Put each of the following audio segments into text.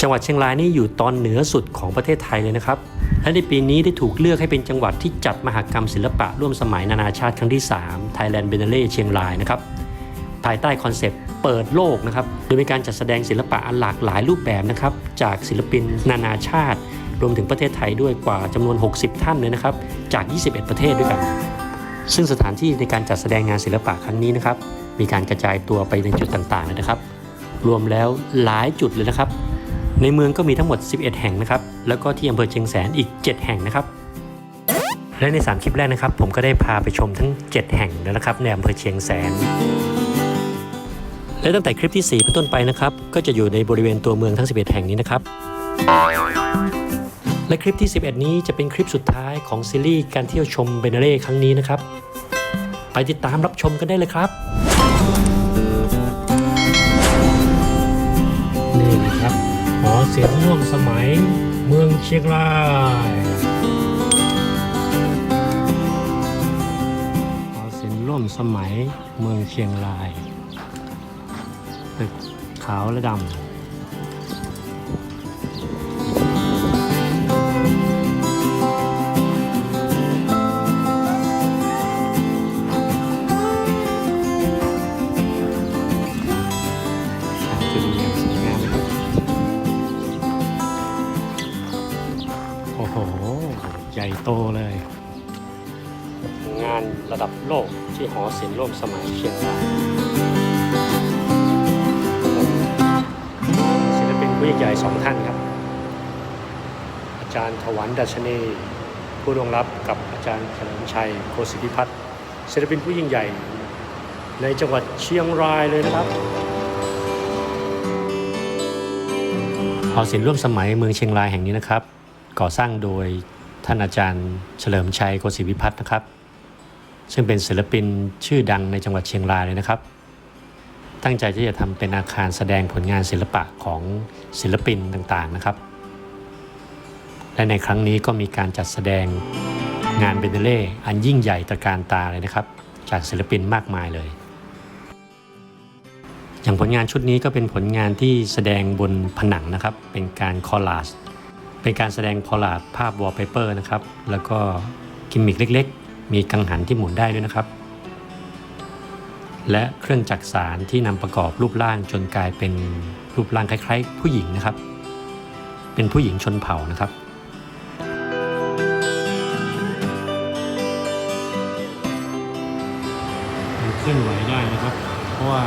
จังหวัดเชียงรายนี่อยู่ตอนเหนือสุดของประเทศไทยเลยนะครับ และในปีนี้ได้ถูกเลือกให้เป็นจังหวัดที่จัดมหกรรมศิลปะร่วมสมัยนานาชาติครั้งที่ 3 Thailand b i e n n a l e เชียงรายนะครับ ภายใต้คอนเซปต์เปิดโลกนะครับ โดยมีการจัดแสดงศิลปะอันหลากหลายรูปแบบนะครับ จากศิลปินนานาชาติ รวมถึงประเทศไทยด้วยกว่าจำนวน 60 ท่านเลยนะครับ จาก 21 ประเทศด้วยกัน ซึ่งสถานที่ในการจัดแสดงงานศิลปะครั้งนี้นะครับ มีการกระจายตัวไปในจุดต่างๆเลยนะครับ รวมแล้วหลายจุดเลยนะครับ ในเมืองก็มีทั้งหมด 11 แห่งนะครับ แล้วก็ที่อำเภอเชียงแสนอีก 7 แห่งนะครับ และใน 3 คลิปแรกนะครับ ผมก็ได้พาไปชมทั้ง 7 แห่งแล้วนะครับในอำเภอเชียงแสน และตั้งแต่คลิปที่ 4 เป็นต้นไปนะครับ ก็จะอยู่ในบริเวณตัวเมืองทั้ง 11 แห่งนี้นะครับ และคลิปที่ 11 นี้จะเป็นคลิปสุดท้ายของซีรีส์การเที่ยวชมเบเนเร่ครั้งนี้นะครับ ไปติดตามรับชมกันได้เลยครับ เสียงร่วมสมัยเมืองเชียงรายหอเสียงร่วมสมัยเมืองเชียงราย ตึกขาวและดำ ญ่โตเลย งานระดับโลกที่หอศิลป์ร่วมสมัยเชียงรายศิลปินผู้ยิ่งใหญ่สองท่านครับ อาจารย์ถวันดัชนีผู้ร่วงรับกับอาจารย์เฉลิมชัยโคสิทธิพัฒน์ศิลปินผู้ยิ่งใหญ่ ในจังหวัดเชียงรายเลยนะครับหอศิลป์ร่วมสมัยเมืองเชียงรายแห่งนี้นะครับ ก่อสร้างโดย ท่านอาจารย์เฉลิมชัยโกศิวิพัฒน์นะครับ ซึ่งเป็นศิลปินชื่อดังในจังหวัดเชียงรายเลยนะครับ ตั้งใจที่จะทำเป็นอาคารแสดงผลงานศิลปะของศิลปินต่างๆนะครับ และในครั้งนี้ก็มีการจัดแสดงงานเบเนเล่อันยิ่งใหญ่ตระการตาเลยนะครับ จากศิลปินมากมายเลย อย่างผลงานชุดนี้ก็เป็นผลงานที่แสดงบนผนังนะครับ เป็นการคอลลาจ เป็นการแสดงคอลาจภาพวอลเปเปอร์นะครับ แล้วก็กิมมิคเล็กๆ มีกังหันที่หมุนได้ด้วยนะครับ และเครื่องจักสารที่นำประกอบรูปร่างจนกลายเป็นรูปร่างคล้ายๆ ผู้หญิงนะครับ เป็นผู้หญิงชนเผ่านะครับมันเคลื่อนไหวได้นะครับ เพราะว่า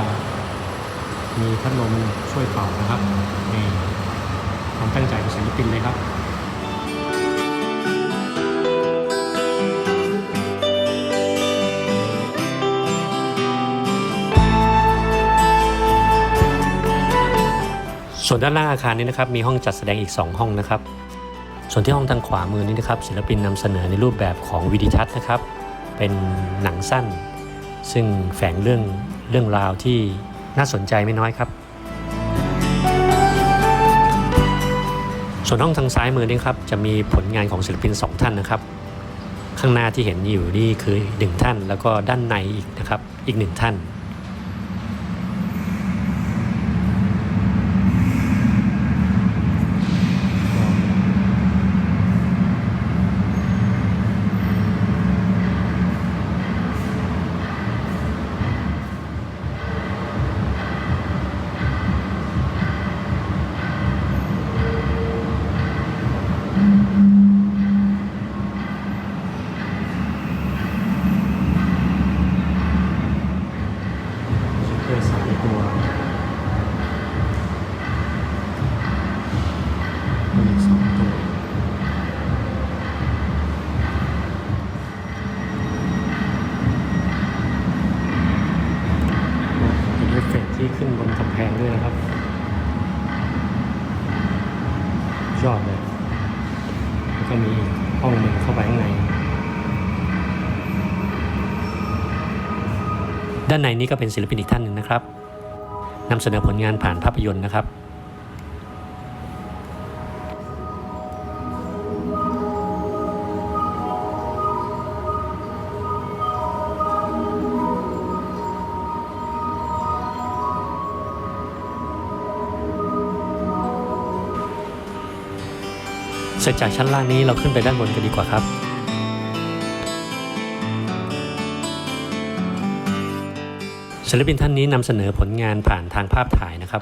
มีพัดลมช่วยเป่านะครับนี่ ความตั้งใจของศิลปินเลยครับส่วนด้านล่างอาคารนี้นะครับมีห้องจัดแสดงอีก 2 ห้องนะครับ ส่วนที่ห้องทางขวามือนี้นะครับศิลปินนำเสนอในรูปแบบของวิดีทัศน์นะครับ เป็นหนังสั้น ซึ่งแฝงเรื่องเรื่องราวที่น่าสนใจไม่น้อยครับ ส่วนห้องทางซ้ายมือนี่ครับจะมีผลงานของศิลปิน 2 ท่านนะครับ ข้างหน้าที่เห็นอยู่นี่คือหนึ่งท่าน แล้วก็ด้านในอีกนะครับอีกหนึ่งท่าน เพื่อสายตัวมีสองตัวเป็นเอฟเฟกต์ที่ขึ้นบนกำแพงด้วยนะครับ ยอดเลย แล้วก็มีอีกห้องหนึ่งเข้าไปข้างใน ด้านในนี้ก็เป็นศิลปินอีกท่านหนึ่งนะครับนำเสนอผลงานผ่านภาพยนตร์นะครับ เสร็จจากชั้นล่างนี้เราขึ้นไปด้านบนกันดีกว่าครับ ศิลปินท่านนี้นำเสนอผลงานผ่านทางภาพถ่ายนะครับ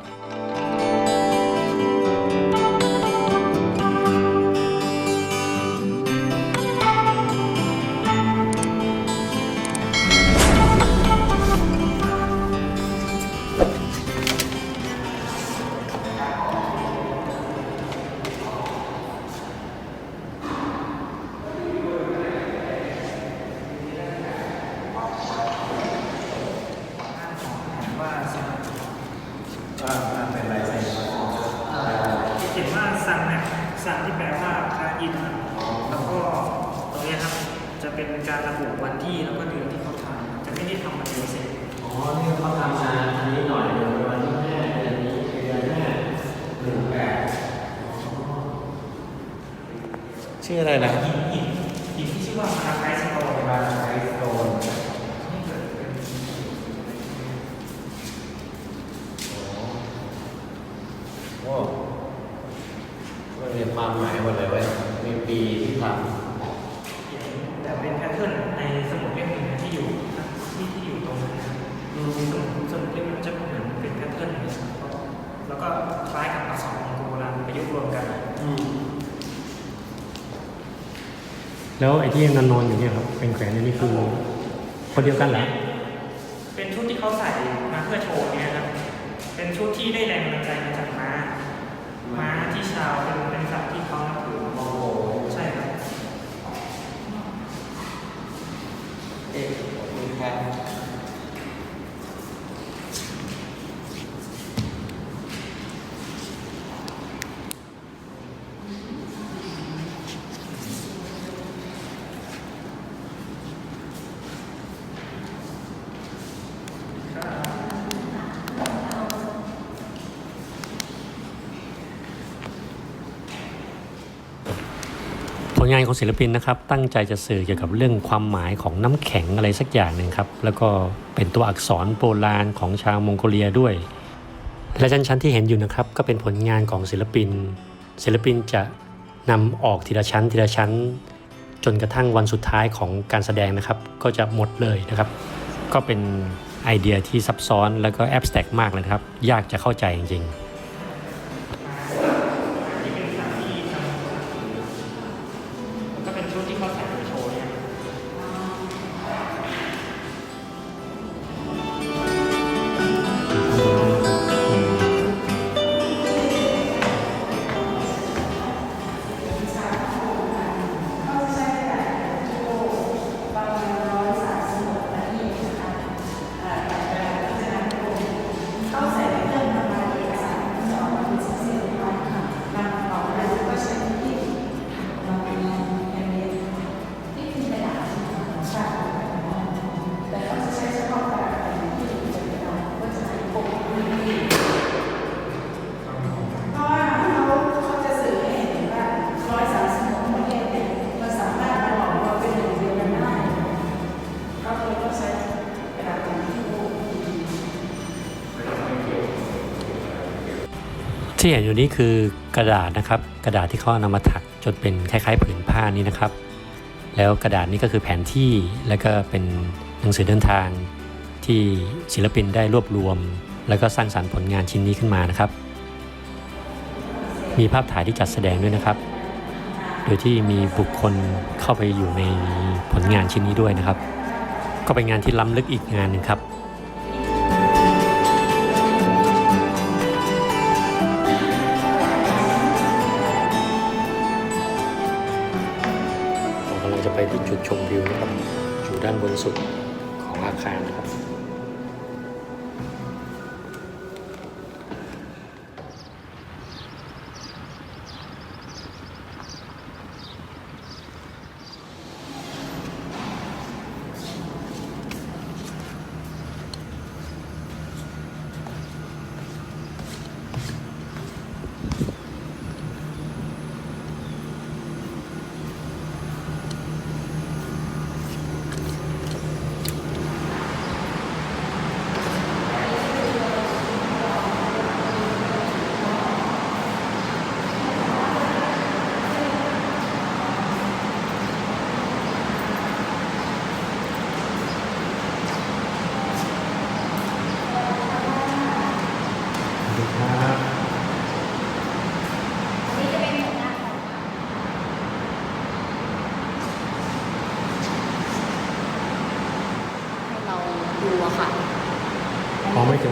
โอ้มันมีความหมายหมดเลยเว้ยมีปีที่ทเขียนแต่เป็นแพทเทิร์นในสมุดเล่มหนึ่งนะที่อยู่ที่ที่อยู่ตรงนั้นนะครับสมุดสมุดเล่มนั้นจะเหมือนเป็นแพทเทิร์นนะครับแล้วก็คล้ายกับอักษรของโบราณประยุกต์รวมกันแล้วไอ้ที่นอนนอนๆอยู่เนี่ยครับเป็นแขวนอันนี้คือคนเดียวกันเหรอเป็นชุดที่เขาใส่มาเพื่อโชว์เนี่ยครับเป็นชุดที่ได้แรงบันดาลใจมาจากม้า ม้าที่ชาวเป็นเป็นสัตว์ที่เขานับถือำโอ้โห ใช่ครับ เอ๊ะมีแค่ ผ ลงานของศิลปินนะครับ ตั้งใจจะสื่อเกี่ยวกับเรื่องความหมายของน้ำแข็งอะไรสักอย่างหนึ่งครับ แล้วก็เป็นตัวอักษรโบราณของชาวมองโกเลียด้วย และชั้นๆที่เห็นอยู่นะครับ ก็เป็นผลงานของศิลปิน ศิลปินจะนำออกทีละชั้นทีละชั้น จนกระทั่งวันสุดท้ายของการแสดงนะครับ ก็จะหมดเลยนะครับ ก็เป็นไอเดียที่ซับซ้อนแล้วก็แอบสแต็กมากเลยครับ ยากจะเข้าใจจริงๆ ที่เขาใส่ ที่เห็นอยู่นี้คือกระดาษนะครับ กระดาษที่เขานำมาถักจนเป็นคล้ายๆผืนผ้านี้นะครับ แล้วกระดาษนี้ก็คือแผนที่แล้วก็เป็นหนังสือเดินทางที่ศิลปินได้รวบรวม แล้วก็สร้างสรรค์ผลงานชิ้นนี้ขึ้นมานะครับ มีภาพถ่ายที่จัดแสดงด้วยนะครับ โดยที่มีบุคคลเข้าไปอยู่ในผลงานชิ้นนี้ด้วยนะครับ ก็เป็นงานที่ล้ำลึกอีกงานหนึ่งครับ ชมวิวนะครับอยู่ด้านบนสุดของอาคารนะครับ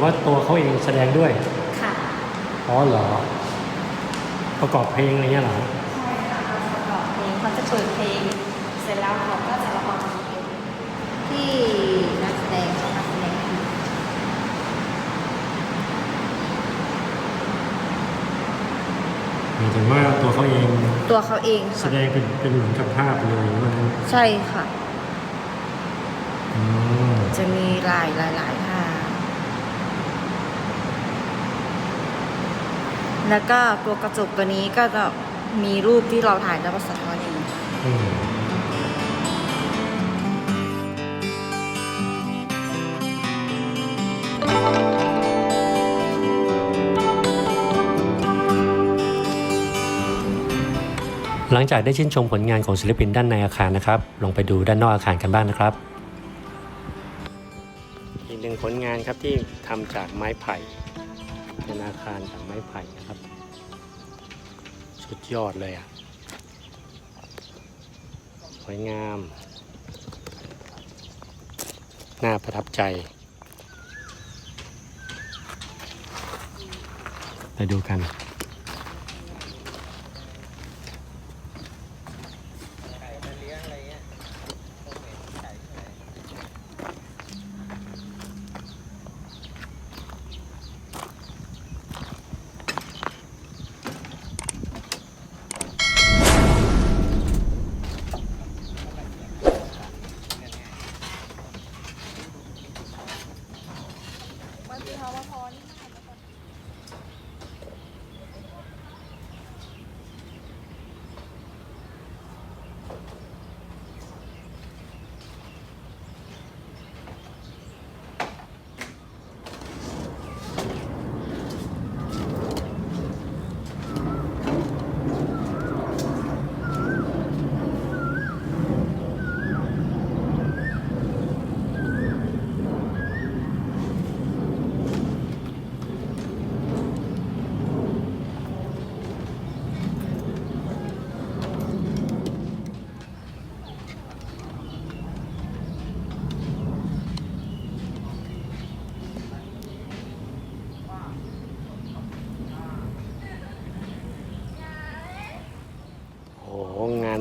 ว่าตัวเขาเองแสดงด้วย ค่ะอ๋อเหรอ ประกอบเพลงอะไรเงี้ยเหรอ ใช่ค่ะเขาประกอบเพลงเขาจะเปิดเพลง เสร็จแล้วเขาก็จะละครเพลงที่นักแสดงเขามาแสดงหมายถึงว่าตัวเขาเองตัวเขาเองแสค่ะดงเป็นเป็นเหมือนกับภาพเลยว่างั้นใช่ค่ะอ๋อจะมีหลายหลายหลายท่า แล้วก็ตัวกระจกตัวนี้ก็จะมีรูปที่เราถ่ายแล้วก็สะท้อนเองอืมหลังจากได้ชื่นชมผลงานของศิลปินด้านในอาคารนะครับ ลงไปดูด้านนอกอาคารกันบ้างนะครับ อีกหนึ่งผลงานครับที่ทำจากไม้ไผ่เป็น อาคารจากไม้ไผ่นะครับ สุดยอดเลยอะ สวยงาม น่าประทับใจ ไปดูกัน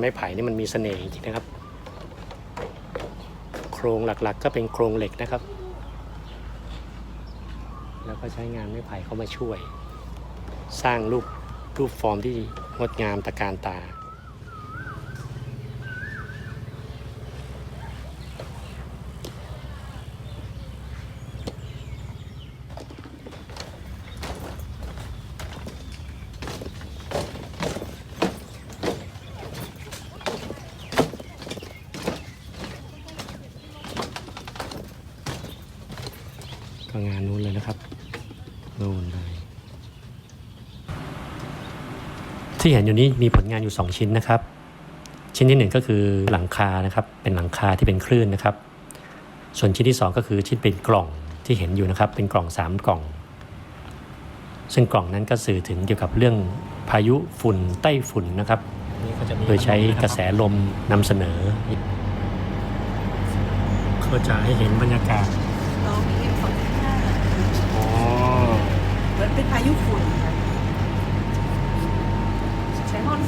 ไม้ไผ่นี่มันมีเสน่ห์จริงๆนะครับ โครงหลักๆ ก็เป็นโครงเหล็กนะครับ แล้วก็ใช้งานไม้ไผ่เข้ามาช่วย สร้างรูปรูปฟอร์มที่งดงามตะการตา ก็งานนู้นเลยนะครับนู่นเลย ที่เห็นอยู่นี้มีผลงานอยู่ 2 ชิ้นนะครับ ชิ้นที่ 1 ก็คือหลังคานะครับ เป็นหลังคาที่เป็นคลื่นนะครับ ส่วนชิ้นที่ 2 ก็คือชิ้นเป็นกล่องที่เห็นอยู่นะครับ เป็นกล่อง 3 กล่อง ซึ่งกล่องนั้นก็สื่อถึงเกี่ยวกับเรื่องพายุฝุ่นไต้ฝุ่นนะครับ โดยใช้กระแสลมนำเสนอเขาจะให้เห็นบรรยากาศเรามีสองห้าอ๋อเหมือนเป็นพายุฝุ่นค่ะใช้ห้อง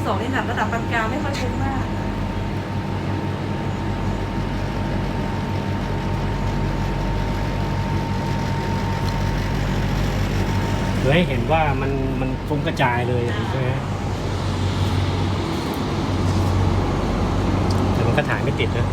สองนี่หนักระดับปานกลางไม่ค่อยคุ้มมากคือให้เห็นว่ามันมันฟุ้งกระจายเลยใช่ไหมแต่มันก็ถ่ายไม่ติดนะ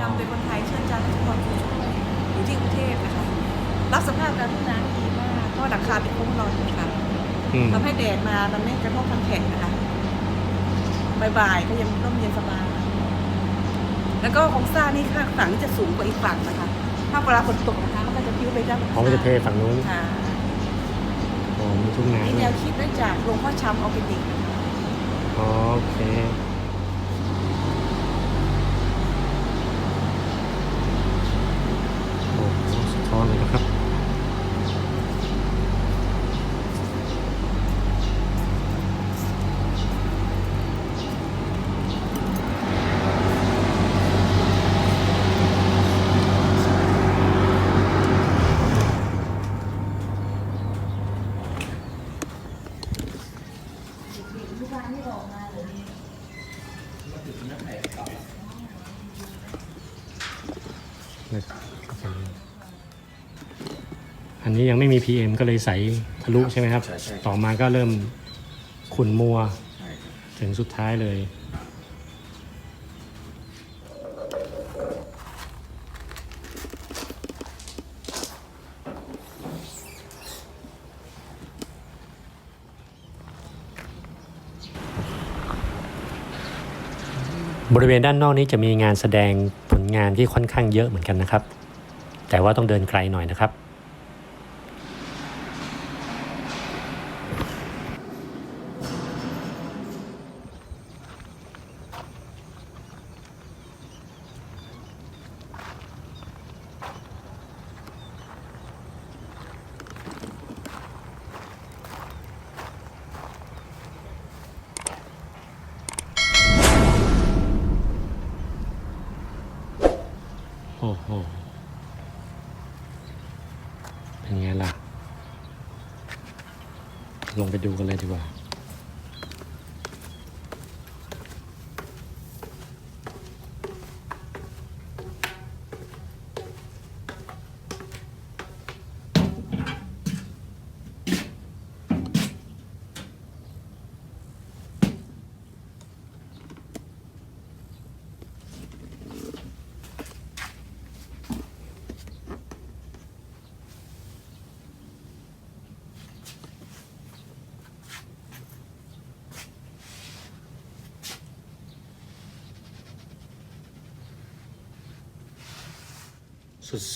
นำโดยคนไทยเชิญจันทร์ทุกคนผู้ช่วยอยู่ที่กรุงเทพนะคะ รับสภาพการทุ่งนาดีมากเพราะว่าหลังคาเป็นโค้งลอยนะคะ อืม ทำให้แดดมา มันไม่กระทบทางแข็งนะคะบ่ายๆก็ยังร่มเย็นสบาย แล้วก็โครงสร้างนี่ข้างฝั่งนี่จะสูงกว่าอีกฝั่งนะคะ ถ้าเวลาฝนตกนะคะมันก็จะพิ้วไปด้านข้างเขาก็จะเทฝั่งนู้นค่ะโอ้มีทุ่งนานี่ด้วแนวยคิดได้จากหลวงพ่อชำออร์แกนิกนะคะอ๋อโอเค นะครับก็เป็นอั นนี้ยังไม่มี PM ก็เลยใสทะลุใช่ไหมครับ ใช่ใช่ต่อมาก็เริ่มขุ่นมัวใช่ครับถึงสุดท้ายเลย บริเวณด้านนอกนี้จะมีงานแสดงผลงานที่ค่อนข้างเยอะเหมือนกันนะครับ แต่ว่าต้องเดินไกลหน่อยนะครับ โอ้โห เป็นไงล่ะ ลงไปดูกันเลยดีกว่า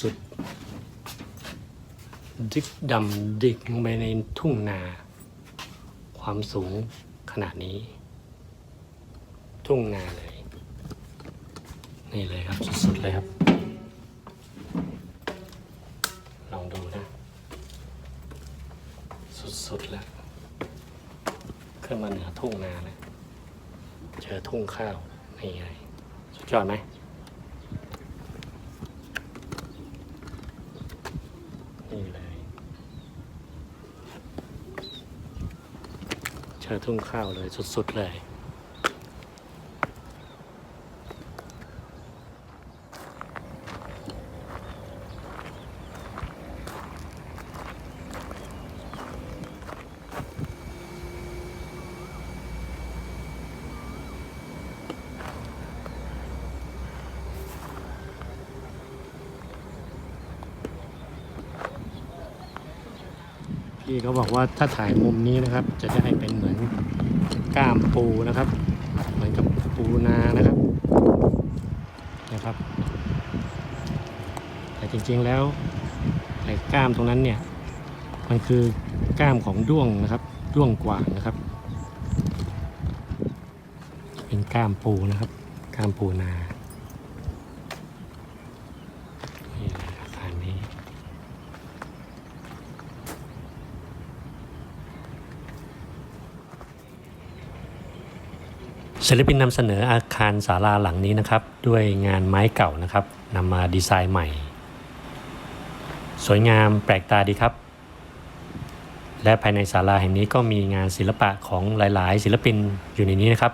สุดๆ ดิกดำดิกลงไปในทุ่งนา ความสูงขนาดนี้ ทุ่งนาเลย นี่เลยครับสุดๆเลยครับ ลองดูนะ สุดๆแล้วขึ้นมาเหนือทุ่งนาเลยเจอทุ่งข้าว นี่ไงสุดยอดไหม นี่เลย เจอทุ่งข้าวเลยสุดๆเลย พี่เขาบอกว่าถ้าถ่ายมุมนี้นะครับ จะได้เป็นเหมือนก้ามปูนะครับ เหมือนกับปูนานะครับนะครับ แต่จริงๆแล้วไอ้ก้ามตรงนั้นเนี่ย มันคือก้ามของด้วงนะครับด้วงกว่างนะครับ เป็นก้ามปูนะครับ ก้ามปูนานี่เลยอาคารนี้ ศิลปินนำเสนออาคารศาลาหลังนี้นะครับ ด้วยงานไม้เก่านะครับนำมาดีไซน์ใหม่ สวยงามแปลกตาดีครับ และภายในศาลาแห่งนี้ก็มีงานศิลปะของหลาย ๆ ศิลปินอยู่ในนี้นะครับ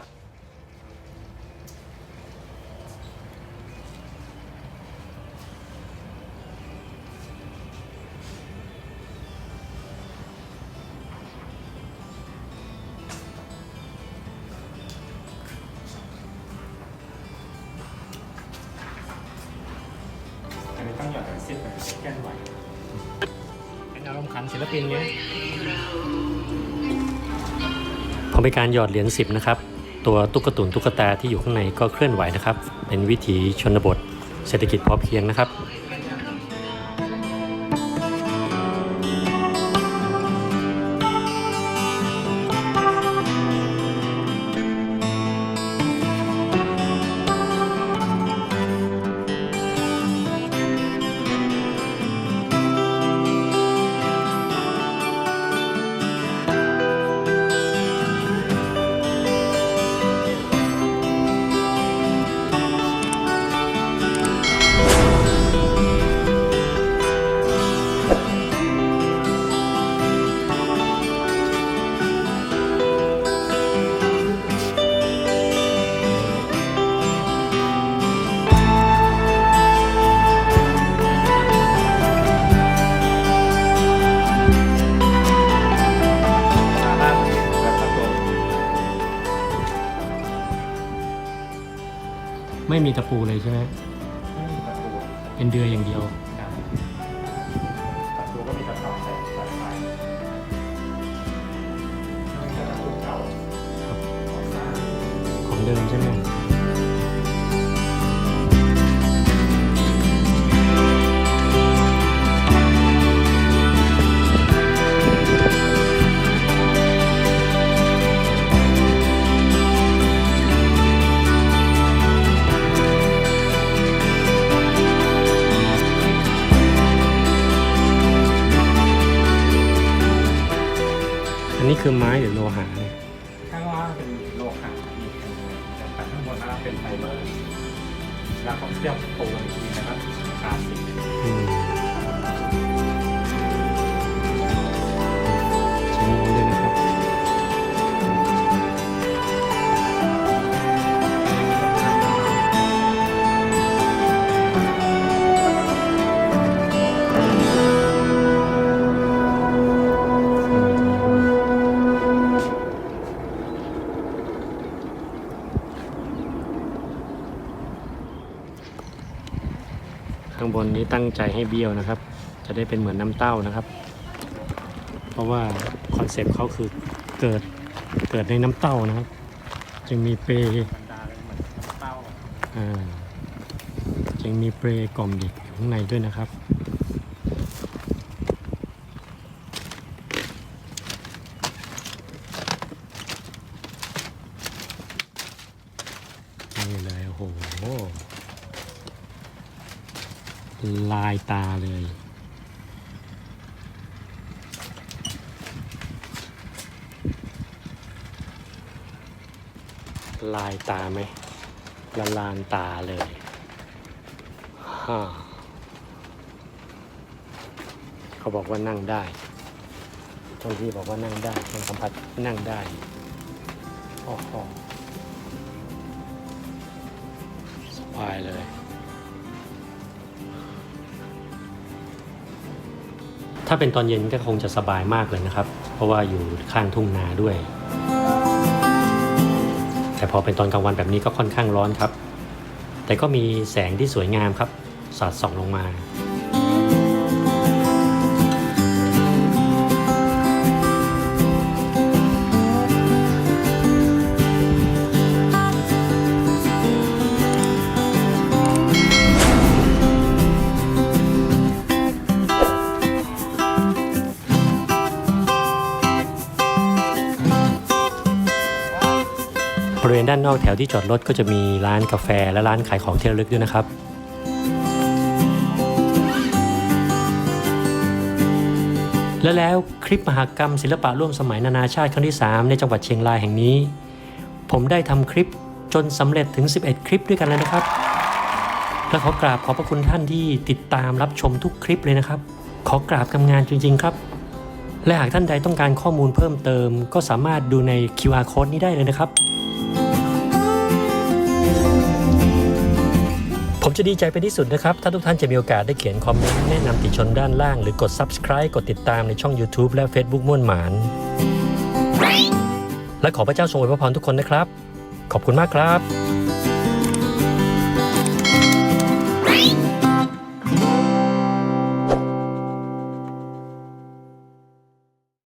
พอเป็นการหยอดเหรียญสิบนะครับ ตัวตุ๊กตุนตุ๊กตาที่อยู่ข้างในก็เคลื่อนไหวนะครับ เป็นวิถีชนบท เศรษฐกิจพอเพียงนะครับ「 มีตะปูเลยใช่ไหมไม่มีประตูเป็นเดือยอย่างเดียว นไฟเบอร์แล้วก็เคลือบปูนอีกทีนะครับทาสีอืมี้ตั้งใจให้เบี้ยวนะครับ จะได้เป็นเหมือนน้ำเต้านะครับ เพราะว่าคอนเซปต์เขาคือเกิดเกิดในน้ำเต้านะครับ จึงมีเปรย์จึงมีเปรย์กล่อมเด็กอยู่ข้างในด้วยนะครับ นี่เลย โอ้โห ลายตาเลย ลายตาไหมละลานตาเลยฮ่าเขาบอกว่านั่งได้เจ้าที่บอกว่านั่งได้ลองสัมผัสนั่งได้โอ้โหสบายเลย ถ้าเป็นตอนเย็นก็คงจะสบายมากเลยนะครับ เพราะว่าอยู่ข้างทุ่งนาด้วย แต่พอเป็นตอนกลางวันแบบนี้ก็ค่อนข้างร้อนครับ แต่ก็มีแสงที่สวยงามครับสาดส่องลงมา อกแถวที่จอดรถก็จะมีร้านกาแฟและร้านขายของที่ระลึกด้วยนะครับและแล้วคลิปมหกรรมศิลปะร่วมสมัยนานาชาติครั้งที่ 3 ในจังหวัดเชียงรายแห่งนี้ ผมได้ทำคลิปจนสำเร็จถึง 11 คลิปด้วยกันเลยนะครับ และขอกราบขอบพระคุณท่านที่ติดตามรับชมทุกคลิปเลยนะครับ ขอกราบกำงานจริง ๆ ครับ และหากท่านใดต้องการข้อมูลเพิ่มเติม ก็สามารถดูใน QR code นี้ได้เลยนะครับ ผมจะดีใจไปที่สุดนะครับ ถ้าทุกท่านจะมีโอกาสได้เขียนคอมเมนต์แนะนำติชนด้านล่าง หรือกด subscribe กดติดตามในช่อง YouTube และ Facebook ม่วนหมาน และขอพระเจ้าทรงอวยพรทุกคนนะครับ ขอบคุณมากครับ